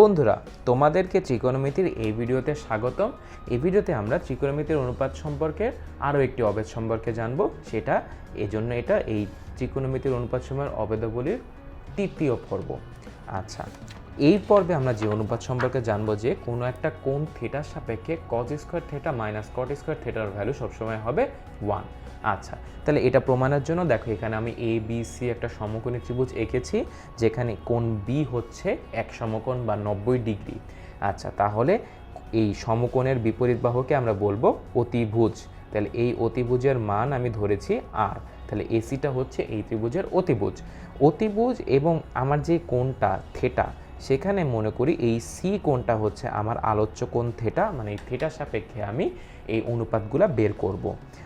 বন্ধুরা, তোমাদেরকে ত্রিকোণমিতির এই ভিডিওতে স্বাগতম। এই ভিডিওতে আমরা ত্রিকোণমিতির অনুপাত সম্পর্কে আরও একটি অবেদ সম্পর্কে জানব। সেটা, এজন্য এটা এই ত্রিকোণমিতির অনুপাত সময়ের অবেদগুলির তৃতীয় পর্ব। আচ্ছা এই পর্বে আমরা যে অনুপাত সম্পর্কে জানব যে কোনো একটা কোন থিটার সাপেক্ষে cos square theta minus cot square থিটার ভ্যালু সবসময় হবে ওয়ান আচ্ছা তাহলে এটা প্রমাণের জন্য দেখো এখানে আমি এ বি সি একটা সমকোণী ত্রিভুজ এঁকেছি, যেখানে কোণ বি হচ্ছে এক সমকোণ বা নব্বই ডিগ্রি। আচ্ছা তাহলে এই সমকোণের বিপরীত বাহুকে আমরা বলব অতিভুজ। তাহলে এই অতিভুজের মান আমি ধরেছি আর তাহলে এসিটা হচ্ছে এই ত্রিভুজের অতিভুজ। অতিভুজ এবং আমার যে কোণটা, থেটা সেখানে মনে করি এই সি কোণটা হচ্ছে আমার আলোচ্য কোণ থেটা মানে এই থেটার সাপেক্ষে আমি এই অনুপাতগুলো বের করব।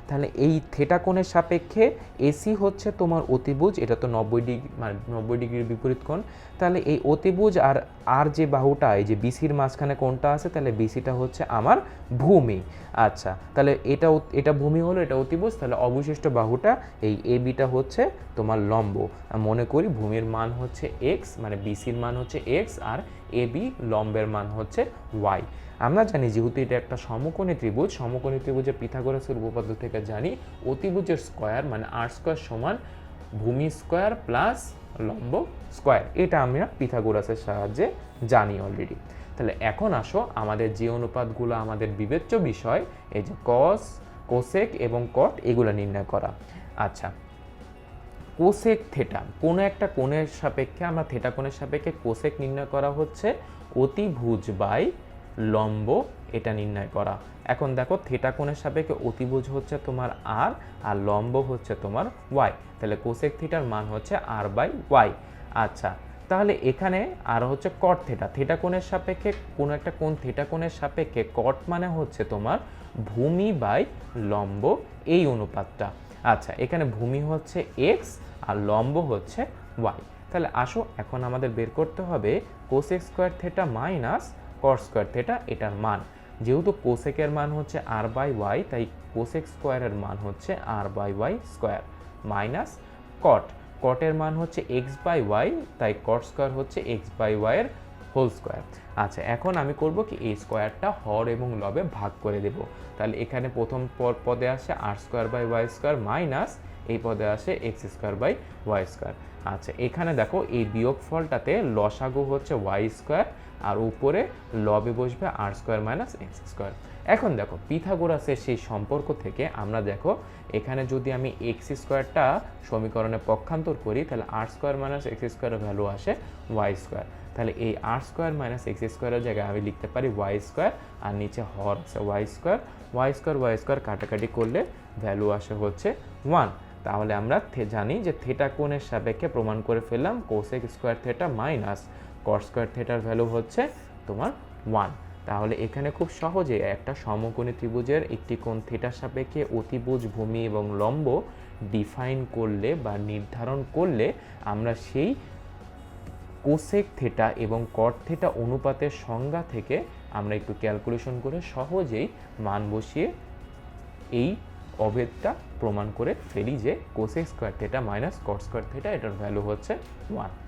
তাহলে এই থেটা কোণের সাপেক্ষে এসি হচ্ছে তোমার অতিভুজ, এটা তো নব্বই ডিগ্রি মানে নব্বই ডিগ্রির বিপরীত কোণ। তাহলে এই অতিভুজ আর আর যে বাহুটা, এই যে বিসির মাঝখানে কোণটা আছে, তাহলে বিসিটা হচ্ছে আমার ভূমি। আচ্ছা তাহলে এটা এটা ভূমি হলো, এটা অতিভুজ, তাহলে অবশিষ্ট বাহুটা, এই এ বিটা হচ্ছে তোমার লম্ব। মনে করি ভূমির মান হচ্ছে এক্স মানে বিসির মান হচ্ছে এক্স আর এ বি লম্বের মান হচ্ছে ওয়াই আমরা জানি যেহেতু এটা একটা সমকোণী ত্রিভুজ, সমকোণী ত্রিভুজের পিথাগোরাসের উপপাদ্য থেকে জানি অতিভুজের স্কোয়ার মানে আর স্কোয়ার সমান ভূমি স্কোয়ার প্লাস লম্ব স্কোয়ার। এটা আমরা পিথাগোরাসের সাহায্যে জানি অলরেডি তাহলে এখন আসো আমাদের যে অনুপাতগুলো আমাদের বিবেচ্য বিষয়, এই যে কস কোসেক এবং কট এগুলো নির্ণয় করা। আচ্ছা কোসেক থেটা, কোনো একটা কোণের সাপেক্ষে, আমরা থেটা কোণের সাপেক্ষে কোসেক নির্ণয় করা হচ্ছে, অতিভুজ বাই লম্ব এটা নির্ণয় করা। এখন দেখো, থেটা কোণের সাপেক্ষে অতিভুজ হচ্ছে তোমার আর আর লম্ব হচ্ছে তোমার ওয়াই। তাহলে কোসেক থিটার মান হচ্ছে আর বাই ওয়াই। আচ্ছা তাহলে এখানে আর হচ্ছে কট থেটা। থেটা কোণের সাপেক্ষে কোনো একটা কোণ, থেটা কোণের সাপেক্ষে কট মানে হচ্ছে তোমার ভূমি বাই লম্ব এই অনুপাতটা। আচ্ছা এখানে ভূমি হচ্ছে এক্স আর লম্ব হচ্ছে ওয়াই তাহলে আসো, এখন আমাদের বের করতে হবে cosec square theta minus cot square theta এটার মান। যেহেতু কোসেকের মান হচ্ছে আর বাই ওয়াই তাই কোসেক স্কোয়ারের মান হচ্ছে r by y square minus cot কটের মান হচ্ছে এক্স বাই ওয়াই তাই কট স্কোয়ার হচ্ছে এক্স বাই ওয়াইয়ের হোল স্কোয়ার আচ্ছা এখন আমি করব কি এই স্কোয়ারটা হর এবং লবে ভাগ করে দেব। তাহলে এখানে প্রথম পদ- আসে r square by y square minus এই পদে আসে x square by y square. আচ্ছা এখানে দেখো এই বিয়োগ ফলটাতে লসাগু হচ্ছে ওয়াই স্কোয়ার আর উপরে লবে বসবে r square minus x square. এখন দেখো, পিথাগোরাসের সেই সম্পর্ক থেকে আমরা দেখো, এখানে যদি আমি এক্স স্কোয়ারটা সমীকরণে পক্ষান্তর করি, তাহলে আর স্কোয়ার মাইনাস এক্স স্কোয়ারের ভ্যালু আসে ওয়াই স্কোয়ার। তাহলে এই আর স্কোয়ার মাইনাস এক্স স্কোয়ারের জায়গায় আমি লিখতে পারি ওয়াই স্কোয়ার আর নিচে হর আছে y square. Y square y square কাটাকাটি করলে ভ্যালু আসে হচ্ছে ওয়ান তাহলে আমরা জানি যে থেটা কোণের সাপেক্ষে প্রমাণ করে ফেললাম cosec square theta minus cot square থেটার value হচ্ছে তোমার ওয়ান তাহলে এখানে খুব সহজে একটা সমকোণী ত্রিভুজের একটি কোণ থেটার সাপেক্ষে অতিভুজ ভূমি এবং লম্ব ডিফাইন করলে বা নির্ধারণ করলে আমরা সেই কোসেক থেটা এবং কট থেটা অনুপাতের সংজ্ঞা থেকে আমরা একটু ক্যালকুলেশন করে সহজেই মান বসিয়ে এই অভেদটা প্রমাণ করে ফেলি যে cosec square theta minus cot square theta এটার ভ্যালু হচ্ছে ওয়ান